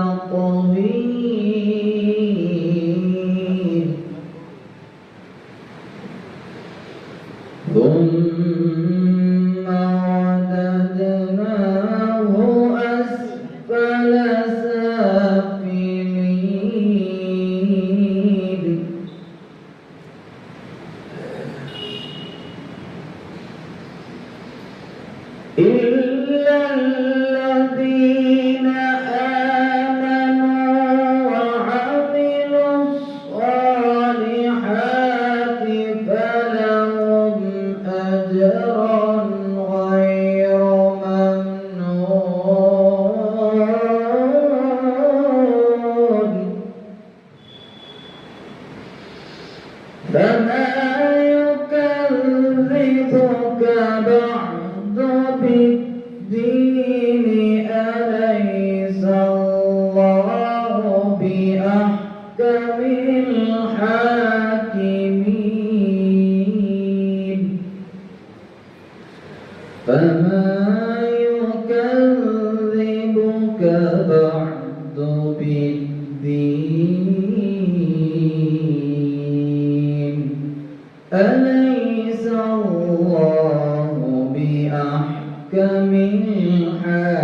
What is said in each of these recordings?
down أحكم الحاكمين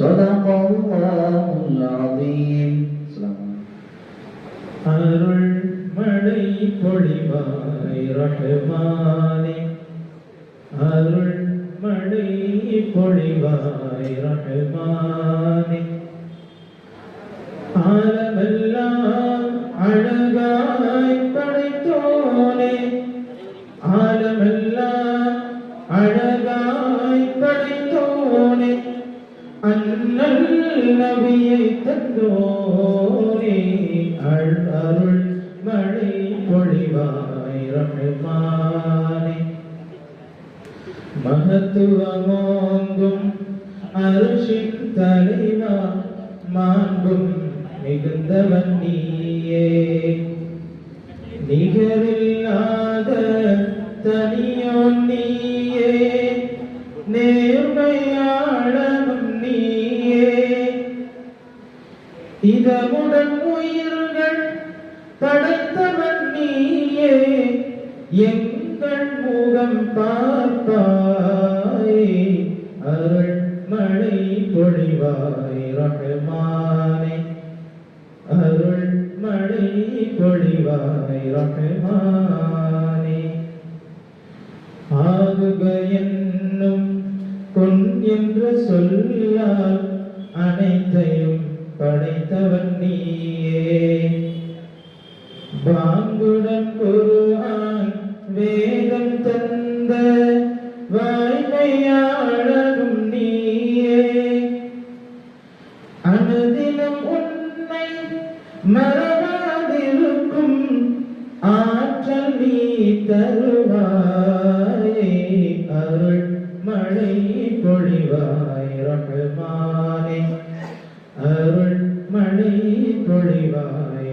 صدق الله العظيم அருள் மழை பொழிவாய் ரஹ்மானே. அருள் மழை பொழிவாய் ரஹ்மான். உங்கள் அருள் மழை பொழிவாய் ரகுமானே. மகத்துவமோங்கும் அருஷின் தலைவா மாண்பும் மிகுந்தவன் நீயே. பொழிவாய் ரஹ்மானே பொழிவாய் ரஹ்மானே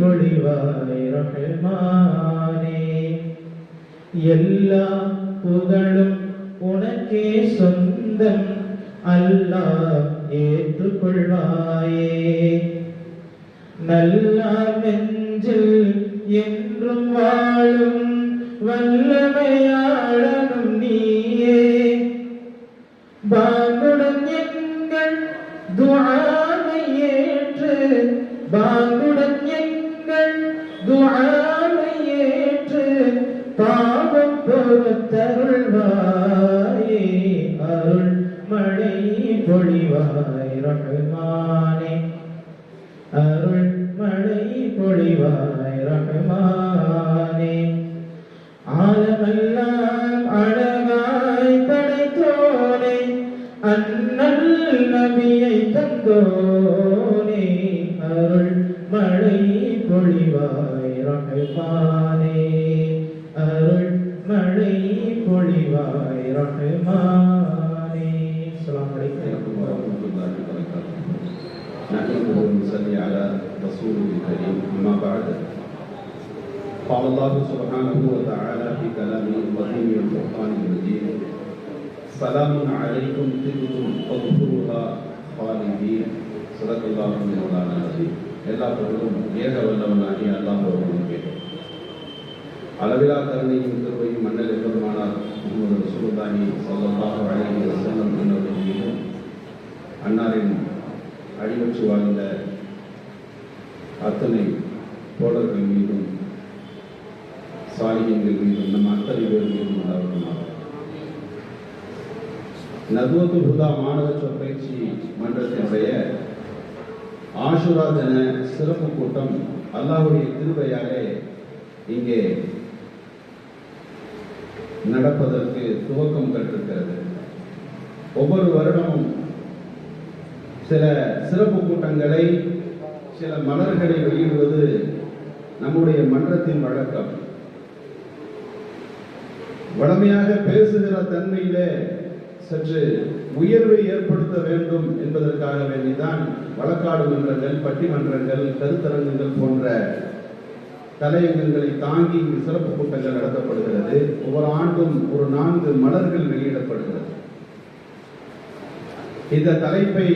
பொழிவாய் ரஹ்மானே எல்லா புகழும் உனக்கே சொந்தம் அல்லாஹ் ஏற்றுக்கொள்வாயே. நல்லார் நெஞ்சில் என்றும் வாழும் வல்லமையாளனும் பொழிவாய் ரஹ்மானே அருள் பொழிவாய் ரஹ்மானே قال الله سبحانه وتعالى في كلامه القديم والفرقان المجيد سلام عليكم طبتم فاذكروها خالدين صدق الله مولانا العظيم எல்லா பொருளும் ஏக வல்லவனாகி அல்லாஹ் ஒருவனுக்கு அளவிலா கருணையும் திருவையும் மன்னல் எப்பெருமானார் முகமது ரசூலுல்லாஹி ஸல்லல்லாஹு அலைஹி வஸல்லம் என்பவர்கள் மீதும் அன்னாரின் அடிவச்சு வாழ்ந்த அத்தனை தோழர்கள் மீதும் சாலிகங்கள் மீதும் நம்ம அத்தனை பேர் மீதும் உண்டாவதுமாக நதுவத்து ஹுதா மாணவ சொற்பயிற்சி மன்றத்தினுடைய ஆஷுரா தின சிறப்பு கூட்டம் அல்லாஹுடைய திருவையாலே இங்கே நடப்பதற்கு துவக்கம் கட்டிருக்கிறது ஒவ்வொரு வருடமும் சில சிறப்பு கூட்டங்களை சில மலர்களை வெளியிடுவது நம்முடைய மன்றத்தின் வழக்கம். வளமையாக பேசுகிற தன்மையிலே சற்று உயர்வை ஏற்படுத்த வேண்டும் என்பதற்காக வேண்டிதான் வழக்காடு மன்றங்கள் பட்டிமன்றங்கள் கருத்தரங்குகள் போன்ற தலையங்கங்களை தாங்கி இங்கு சிறப்பு கூட்டங்கள் நடத்தப்படுகிறது. ஒவ்வொரு ஆண்டும் ஒரு நான்கு மலர்கள் வெளியிடப்படுகிறது. இந்த தலைப்பை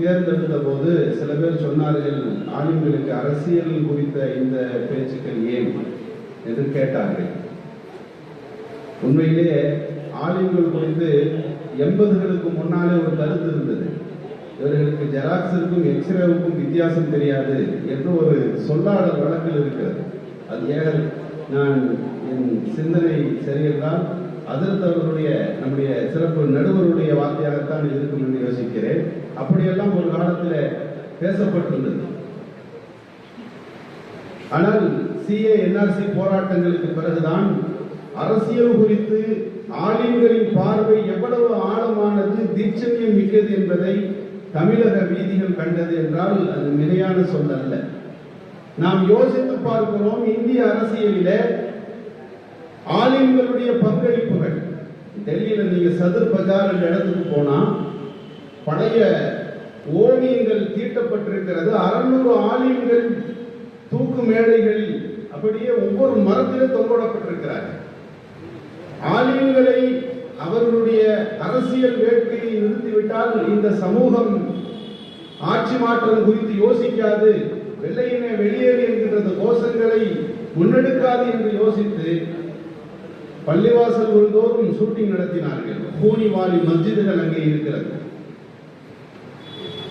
தேர்ந்தெடுத்த போது சில பேர் சொன்னார்கள் ஆளுங்களுக்கு அரசியல் குறித்த இந்த பேச்சுக்கள் ஏன்? என்று கேட்டார்கள். உண்மையிலே ஆலிம்கள் குறித்து எண்பதுகளுக்கு முன்னாலே ஒரு கருத்து இருந்தது. இவர்களுக்கு ஜெராக்ஸுக்கும் எக்ஸ்ரேவுக்கும் வித்தியாசம் தெரியாது என்று ஒரு சொல்லாடல் வழக்கில் இருக்கிறது. அது ஏன்? நான் என் சிந்தனை சரியென்றால் அதிர்த்து அவர்களுடைய நம்முடைய சிறப்பு நடுவருடைய வார்த்தையாகத்தான் இருக்கும் என்று யோசிக்கிறேன். அப்படியெல்லாம் ஒரு காலத்தில் பேசப்பட்டிருந்தது. ஆனால் சிஏ என்ஆர்சி போராட்டங்களுக்கு பிறகுதான் அரசியல் குறித்து ஆலிம்களின் பார்வை எவ்வளவு ஆழமானது தீட்சண்யம் மிக்கது என்பதை தமிழக வீதிகள் கண்டது என்றால் அது நிலையான சொல் அல்ல. நாம் யோசித்து பார்க்கிறோம் இந்திய அரசியலில ஆலிம்களுடைய பங்களிப்புகள். டெல்லியில நீங்க சதுர் பஜார் என்ற இடத்துக்கு போனா பழைய ஓவியங்கள் தீட்டப்பட்டிருக்கிறது. அறுநூறு ஆலயங்கள் தூக்கு மேடைகளில் அப்படியே ஒவ்வொரு மரத்திலும் தொங்கோடப்பட்டிருக்கிறார்கள் ஆலிம்களை அவர்களுடைய அரசியல் வேட்கையை நிறுத்திவிட்டால் இந்த சமூகம் ஆட்சி மாற்றம் குறித்து யோசிக்காது வெள்ளையினை வெளியேறு என்கின்ற கோஷங்களை முன்னெடுக்காது என்று யோசித்து பள்ளிவாசல் தோறும் ஷூட்டிங் நடத்தினார்கள். பூனிவாலி மஸ்ஜிதுகள் அங்கே இருக்கிறது.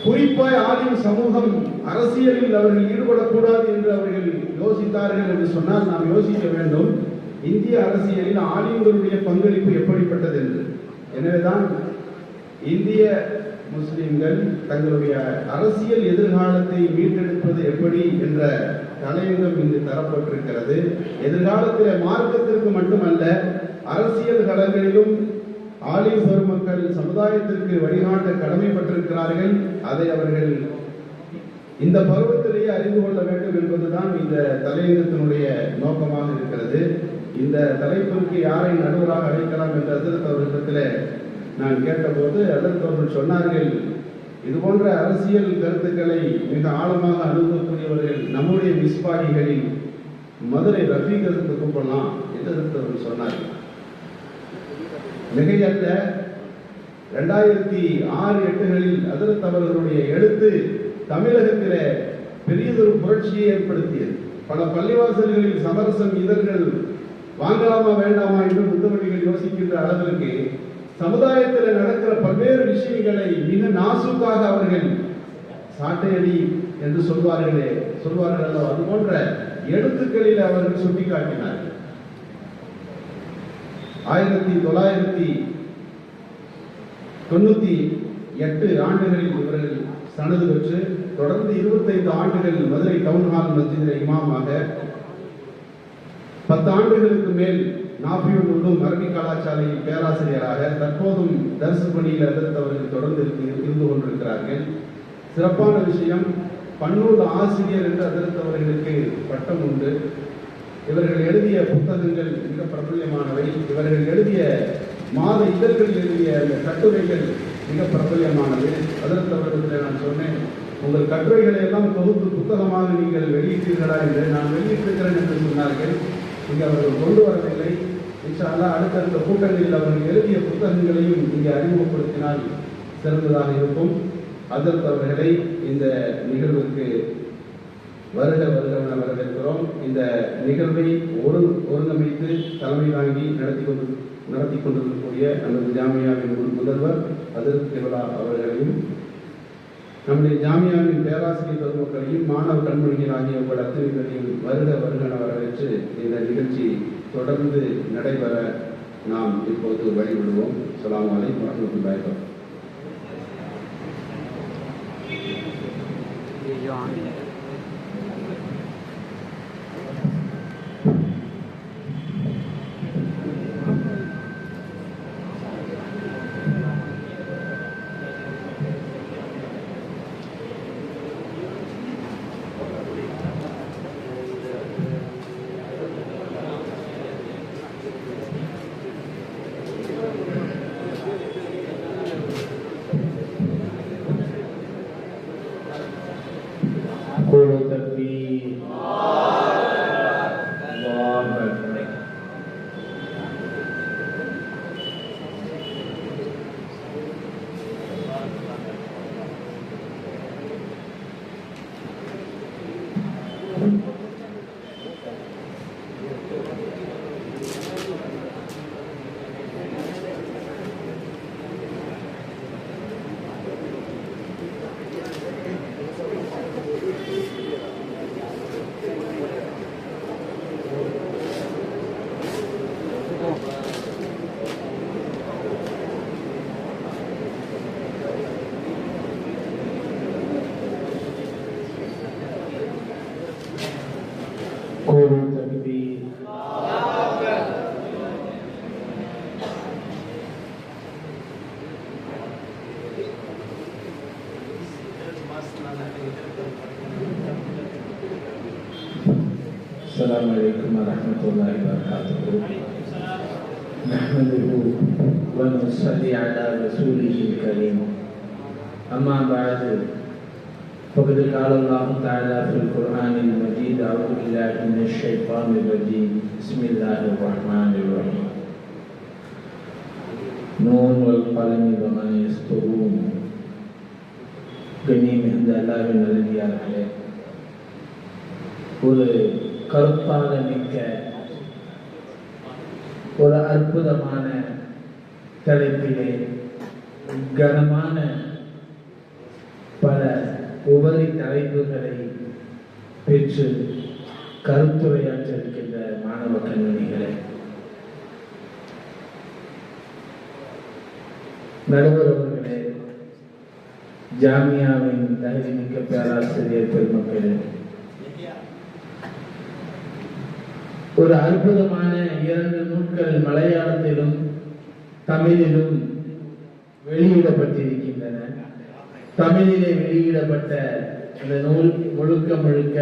குறிப்பாய் ஆலிம் சமூகம் அரசியலில் அவர்கள் ஈடுபடக்கூடாது என்று அவர்கள் யோசித்தார்கள் என்று சொன்னால் நாம் யோசிக்க வேண்டும். இந்திய அரசியலில் ஆலிம்களுடைய பங்களிப்பு எப்படிப்பட்டது என்று. எனவேதான் இந்திய முஸ்லிம்கள் தங்களுடைய அரசியல் எதிர்காலத்தை மீட்டெடுப்பது எப்படி என்ற தலையங்கம் இங்கு தரப்பட்டிருக்கிறது. எதிர்காலத்தில் மார்க்கத்திற்கு மட்டுமல்ல அரசியல் களங்களிலும் ஆலிம் பெருமக்கள் சமுதாயத்திற்கு வழிகாட்ட கடமைப்பட்டிருக்கிறார்கள். அதை அவர்கள் இந்த பருவத்திலேயே அறிந்து கொள்ள வேண்டும் என்பதுதான் இந்த தலையங்கத்தினுடைய நோக்கமாக இருக்கிறது. இந்த தலைப்பிற்கு யாரை நடுவராக அழைக்கலாம் என்று அதிர்த்த அவர்களிடத்தில் நான் கேட்டபோது அதற்கு அவர்கள் சொன்னார்கள் இது போன்ற அரசியல் கருத்துக்களை மிக ஆழமாக அணுகக்கூடியவர்கள் நம்முடைய மிஸ்பாகிகளில் மதுரை ரஃபீகருக்கு கூப்பிடலாம் என்று அவர்கள் சொன்னார்கள். மிகையல்ல ரெண்டாயிரத்தி ஆறு எட்டுகளில் அதிரத் அவர்களுடைய எழுத்து தமிழகத்தில் பெரியதொரு புரட்சியை ஏற்படுத்தியது. பல பள்ளிவாசல்களில் சமரசம் இதழ்கள் வாங்கலாமா வேண்டாமா என்று புத்தவடிகள் யோசிக்கின்ற அளவிற்கு சமுதாயத்தில் நடக்கிற பல்வேறு விஷயங்களை மிக நாசுக்காக அவர்கள் சாட்டையடி என்று சொல்வார்களே சொல்வார்கள் அல்லவா? அது போன்ற எழுத்துக்களில் அவர்கள் சுட்டிக்காட்டினார்கள். ஆயிரத்தி தொள்ளாயிரத்தி தொண்ணூத்தி எட்டு ஆண்டுகளில் இவர்கள் சனது பெற்று தொடர்ந்து இருபத்தைந்து ஆண்டுகள் மதுரை டவுன் ஹால் மஸ்ஜிதில் இமாமாக பத்து ஆண்டுகளுக்கு மேல் நாபியூர் உள்ளும் அரபி கலாச்சாலையில் பேராசிரியராக தற்போதும் தரிசு பணியில் எதிர்த்தவர்கள் தொடர்ந்து இருந்து கொண்டிருக்கிறார்கள். சிறப்பான விஷயம் பன்னூல் ஆசிரியர் என்று அதிர்த்தவர்களுக்கு பட்டம் உண்டு. இவர்கள் எழுதிய புத்தகங்கள் மிக பிரபல்யமானவை. இவர்கள் எழுதிய மாத இதழ்களில் எழுதிய அந்த கட்டுரைகள் மிக பிரபல்யமானது. அதற்கு நான் சொன்னேன் உங்கள் கட்டுரைகளை எல்லாம் தொகுத்து புத்தகமாக நீங்கள் வெளியிட்டீர்களா? என்று. நான் வெளியிட்டிருக்கிறேன் என்று சொன்னார்கள். இங்கே அவர்கள் கொண்டு வரவில்லை. இன்ஷால்லா அடுத்தடுத்த கூட்டங்களில் அவர்கள் எழுதிய புத்தகங்களையும் இங்கே அறிமுகப்படுத்தினால் சிறந்ததாக இருக்கும். அதற்கு அவர்களை இந்த நிகழ்வுக்கு வருக வருக வரவேற்கிறோம். இந்த நிகழ்வை ஒரு ஒருங்கமைத்து தலைமை தாங்கி நடத்தி கொண்டு நடத்தி கொண்டிருக்கக்கூடிய நமது ஜாமியாவின் ஒரு முதல்வர் அதிர்த் திருவிழா அவர்களையும் நம்முடைய ஜாமியாவின் பேராசிரியர் பெருமக்களையும் மாணவ கண்மொழிகள் ஆகியவர்கள் அத்தனை பேரையும் வருக வரவேற்று இந்த நிகழ்ச்சி தொடர்ந்து நடைபெற நாம் இப்போது வழிவிடுவோம். அஸ்ஸலாமு அலைக்கும் வரஹ்மத்துல்லாஹி வபரகாத்துஹு ये السلام عليكم ورحمة الله وبركاته. نحمده ونصلي على رسوله الكريم. أما بعد فقد قال الله تعالى في القرآن المجيد أعوذ بالله من الشيطان الرجيم. بسم الله الرحمن الرحيم. نون والقلم وما يسطرون. غنيمة மிகுந்த அல்லாவின் ஒரு கருப்பாக மிக்க ஒரு அற்புதமான தலைப்பிலே கனமான பல உபரி தலைப்புகளை பெற்று கருத்துரையாற்றிருக்கின்ற மாணவ கண்மணிகளே நடுவர் அவர்களே ஜாமியாவின் தகுதிமிக்க பேராசிரியர் பெருமக்களே. ஒரு அற்புதமான இரண்டு நூல்கள் மலையாளத்திலும் தமிழிலும் வெளியிடப்பட்டிருக்கின்றன. தமிழிலே வெளியிடப்பட்ட இந்த நூல் முழுக்க முழுக்க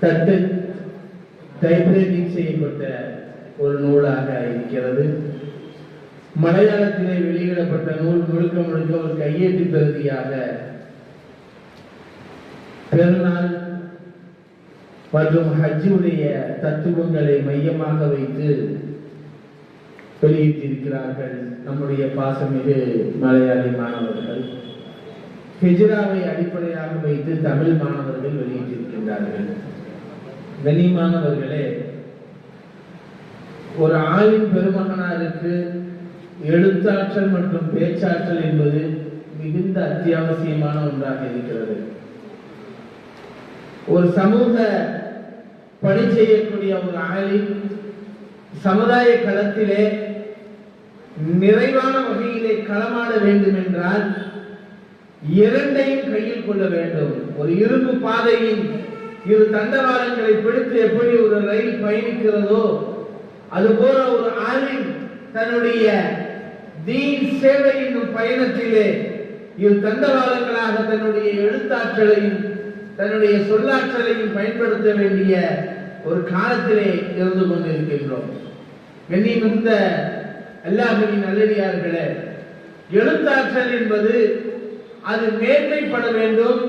தட்டு டைப்ரைட்டிங் செய்யப்பட்ட ஒரு நூலாக இருக்கிறது. மலையாளத்திலே வெளியிடப்பட்ட நூல் முழுக்க முழுக்க ஒரு கையேட்டு பிரதியாக. பெருநாள் மற்றும் ஹஜ்ஜுடைய தத்துவங்களை மையமாக வைத்து வெளியிட்டிருக்கிறார்கள் நம்முடைய பாசமிகு மலையாளி மாணவர்கள். ஹிஜ்ராவை அடிப்படையாக வைத்து தமிழ் மாணவர்கள் வெளியிட்டிருக்கின்றார்கள். மாணவர்களே ஒரு ஆளின் பெருமகனாருக்கு எழுத்தாற்றல் மற்றும் பேச்சாற்றல் என்பது மிகுந்த அத்தியாவசியமான ஒன்றாக இருக்கிறது. ஒரு சமூக பணி செய்யக்கூடிய ஒரு ஆளின் சமுதாய களத்திலே நிறைவான வகையிலே களமாட வேண்டும் என்றால் இரண்டையும் கையில் கொள்ள வேண்டும். ஒரு இரும்பு பாதையின் இரு தண்டவாளங்களை பிடித்து எப்படி ஒரு ரயில் பயணிக்கிறதோ அதுபோல ஒரு ஆளின் தன்னுடைய தீன் சேவை என்னும் பயணத்திலே இரு தண்டவாளங்களாக தன்னுடைய எழுத்தாற்றலையும் தன்னுடைய சொல்லாற்றலையும் பயன்படுத்த வேண்டிய ஒரு காலத்திலே இருந்து கொண்டிருக்கின்றோம். கண்ணி மிகுந்த அல்லாஹின் நல்லடியார்களே எழுத்தாற்றல் என்பது அது மேன்மைப்பட வேண்டும்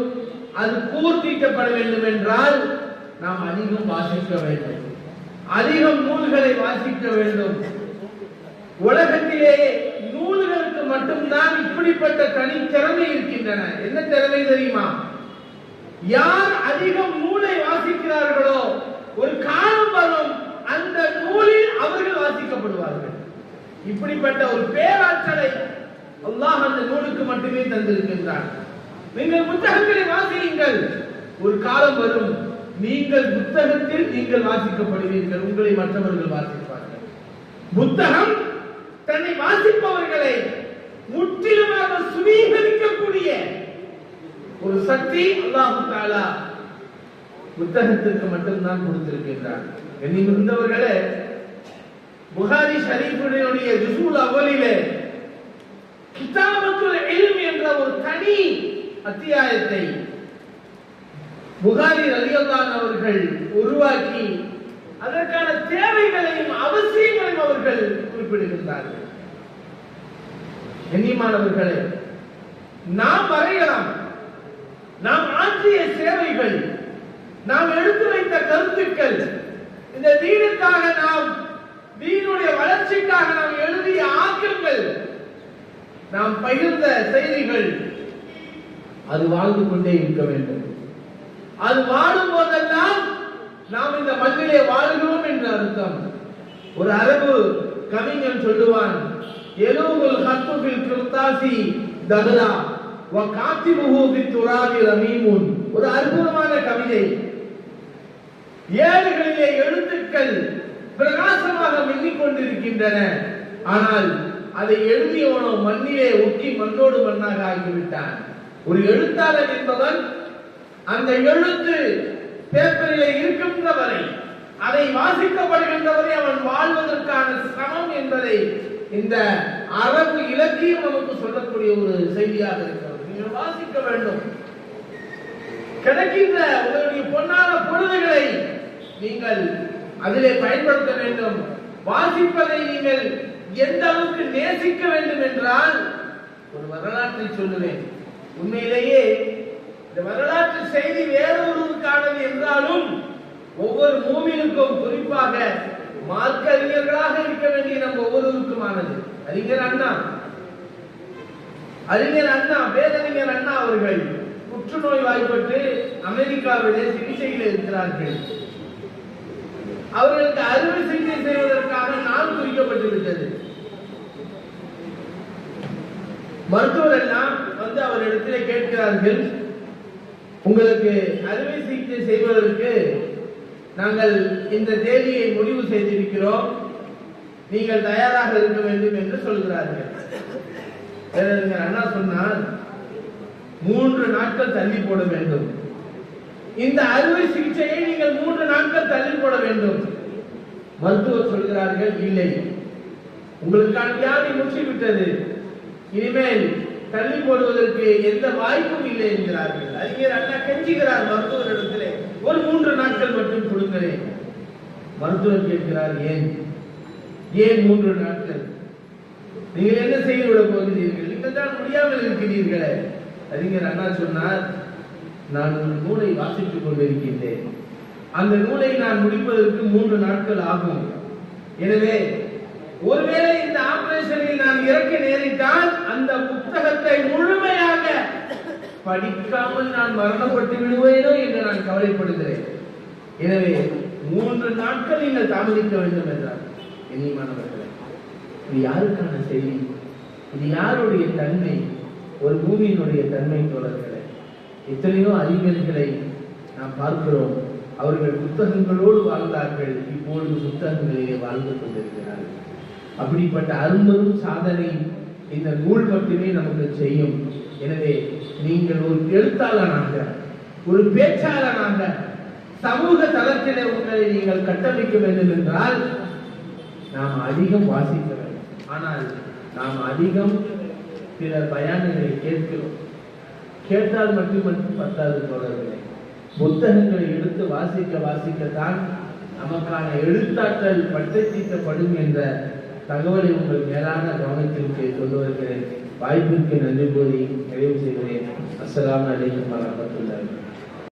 அது பூர்த்திக்கப்பட வேண்டும் என்றால் நாம் அதிகம் வாசிக்க வேண்டும். அதிகம் நூல்களை வாசிக்க வேண்டும். உலகத்திலேயே நூல்களுக்கு மட்டும்தான் இப்படிப்பட்ட தனித்திறமை இருக்கின்றன. என்ன திறமை தெரியுமா? யார் அதிகம் நூலை வாசிக்கிறார்களோ ஒரு காலம் வரும் அந்த நூலில் அவர்கள் வாசிக்கப்படுவார்கள். இப்படிப்பட்ட ஒரு பேராற்றலை அல்லாஹ் அந்த நூலுக்கு மட்டுமே தந்திருக்கின்றார் நீங்கள் புத்தகங்களை வாசியுங்கள். ஒரு காலம் வரும் நீங்கள் புத்தகத்தில் நீங்கள் வாசிக்கப்படுவீர்கள் உங்களை மற்றவர்கள் வாசிப்பார்கள். புத்தகம் தன்னை வாசிப்பவர்களை முற்றிலுமாக சுவீகரிக்கக்கூடிய ஒரு சக்தி அல்லாஹு தாலா புத்தகத்திற்கு மட்டும்தான் கொடுத்திருக்கின்றார். எண்ணி மிகுந்தவர்களே புகாரி ஷரீஃபுடைய ஜுசூல் அவலிலே கிதாபத்துல் இல்ம் என்ற ஒரு தனி அத்தியாயத்தை புகாரி ரலியல்லான் அவர்கள் உருவாக்கி அதற்கான தேவைகளையும் அவசியங்களையும் அவர்கள் குறிப்பிடுகின்றார்கள். கண்ணியமானவர்களே நாம் வரையலாம். நாம் ஆற்றிய சேவைகள் நாம் எடுத்து வைத்த கருத்துக்கள் இந்த தீனுக்காக நாம் தீனுடைய வளர்ச்சிக்காக நாம் எழுதிய ஆக்கங்கள் நாம் பகிர்ந்த செய்திகள் அது வாழ்ந்து கொண்டே இருக்க வேண்டும். அது வாழும் போதெல்லாம் நாம் இந்த மண்ணிலே வாழ்கிறோம் என்று அர்த்தம். ஒரு அரபு கவிஞன் சொல்லுவான் எலூகுல் ஹத்துபில் கிருத்தாசி தகலா வ காத்திபுஹு துராவி ரமீமுன். ஒரு அற்புதமான கவிதை. ஏடுகளிலே எழுத்துக்கள் பிரகாசமாக மின்னிக் கொண்டிருக்கின்றன. ஆனால் அதை எழுதியவனோ மண்ணிலே ஒட்டி மண்ணோடு மண்ணாக ஆகிவிட்டான். ஒரு எழுத்தாளர் என்பவன் அந்த எழுத்து பேப்பரிலே இருக்கின்ற வரை அதை வாசிக்கப்படுகின்றவரை அவன் வாழ்வதற்கான சிரமம் என்பதை இந்த அரபு இலக்கியம் நமக்கு சொல்லக்கூடிய ஒரு செய்தியாக இருக்கிறது. நீங்கள் வாசிக்க வேண்டும். கிடைக்கின்ற உங்களுடைய பொன்னான பொழுதுகளை நீங்கள் அதிலே பயன்படுத்த வேண்டும். வாசிப்பதை நீங்கள் எந்த அளவுக்கு நேசிக்க வேண்டும் என்றால் ஒரு வரலாற்றை சொல்லுவேன். உண்மையிலேயே இந்த வரலாற்று செய்தி வேற ஒருவருக்கானது என்றாலும் ஒவ்வொரு மூமினுக்கும் குறிப்பாக மார்க்க அறிஞர்களாக இருக்க வேண்டிய நம் ஒவ்வொருவருக்குமானது. அறிஞர் அண்ணா. அறிஞர் அண்ணா வேதறிஞர் அண்ணா அவர்கள் புற்றுநோய் வாய்ப்பட்டு அமெரிக்காவிலே சிகிச்சையில் இருக்கிறார்கள். அவர்களுக்கு அறுவை சிகிச்சை செய்வதற்காக நாள் குறிக்கப்பட்டு விட்டது மருத்துவர் எல்லாம் வந்து அவரிடத்திலே கேட்கிறார்கள் உங்களுக்கு அறுவை சிகிச்சை செய்வதற்கு நாங்கள் இந்த தேதியை முடிவு செய்திருக்கிறோம். நீங்கள் தயாராக இருக்க வேண்டும் என்று சொல்கிறார்கள். பேரறிஞர் அண்ணா சொன்னால் மூன்று நாட்கள் தள்ளி போட வேண்டும். இந்த அறுவை சிகிச்சையை நீங்கள் மூன்று நாட்கள் தள்ளி போட வேண்டும். மருத்துவர் சொல்கிறார்கள் இல்லை. உங்களுக்கான வியாதி விட்டது இனிமேல் தள்ளி போடுவதற்கு எந்த வாய்ப்பும் இல்லை என்கிறார்கள். அறிஞர் அண்ணா கெஞ்சுகிறார் மருத்துவரிடத்திலே. ஒரு மூன்று நாட்கள் மட்டும் கொடுங்களேன். மருத்துவர் கேட்கிறார் ஏன்? ஏன் மூன்று நாட்கள்? நீங்கள் என்ன செய்து விட போகிறீர்கள்? நீங்கள் தான் முடியாமல் இருக்கிறீர்களே. அறிஞர் அண்ணா சொன்னார் நான் ஒரு நூலை வாசித்துக் கொண்டிருக்கின்றேன். அந்த நூலை நான் முடிப்பதற்கு மூன்று நாட்கள் ஆகும். எனவே ஒருவேளை இந்த ஆபரேஷனில் நான் இறக்க நேரிட்டால் அந்த புத்தகத்தை முழுமையாக படிக்காமல் நான் மரணப்பட்டு விடுவேனோ என்று நான் கவலைப்படுகிறேன். எனவே மூன்று நாட்கள் நீங்கள் தாமதிக்க வேண்டும் என்றார். இனிமானவர்களே இது யாருக்கான செய்தி? இது யாருடைய தன்மை? ஒரு பூமியினுடைய தன்மை தோழர்களே எத்தனையோ அறிஞர்களை நாம் பார்க்கிறோம். அவர்கள் புத்தகங்களோடு வாழ்ந்தார்கள் இப்பொழுது புத்தகங்களிலே வாழ்ந்து கொண்டிருக்கிறார்கள். அப்படிப்பட்ட அரும்பெரும் சாதனை இந்த நூல் மட்டுமே நமக்கு செய்யும். எனவே நீங்கள் ஒரு எழுத்தாளனாக ஒரு பேச்சாளனாக சமூக தளத்திலே உங்களை நீங்கள் கட்டமைக்க வேண்டும் என்றால் நாம் அதிகம் வாசிக்க வேண்டும். ஆனால் நாம் அதிகம் பிற பயான்களை கேட்கிறோம். கேட்டால் மட்டும் மட்டும் பத்தாது தொடர்களை புத்தகங்களை எடுத்து வாசிக்க வாசிக்கத்தான் நமக்கான எழுத்தாற்றல் பட்டை தீட்டப்படும் என்ற தகவலை உங்கள் மேலான கவனத்திற்கு கொண்டு வாய்ப்பிற்கு நன்றி கூறி நிறைவு செய்கிறேன். அஸ்லாம் அலைக்கும் வரமத்துள்ளார்கள்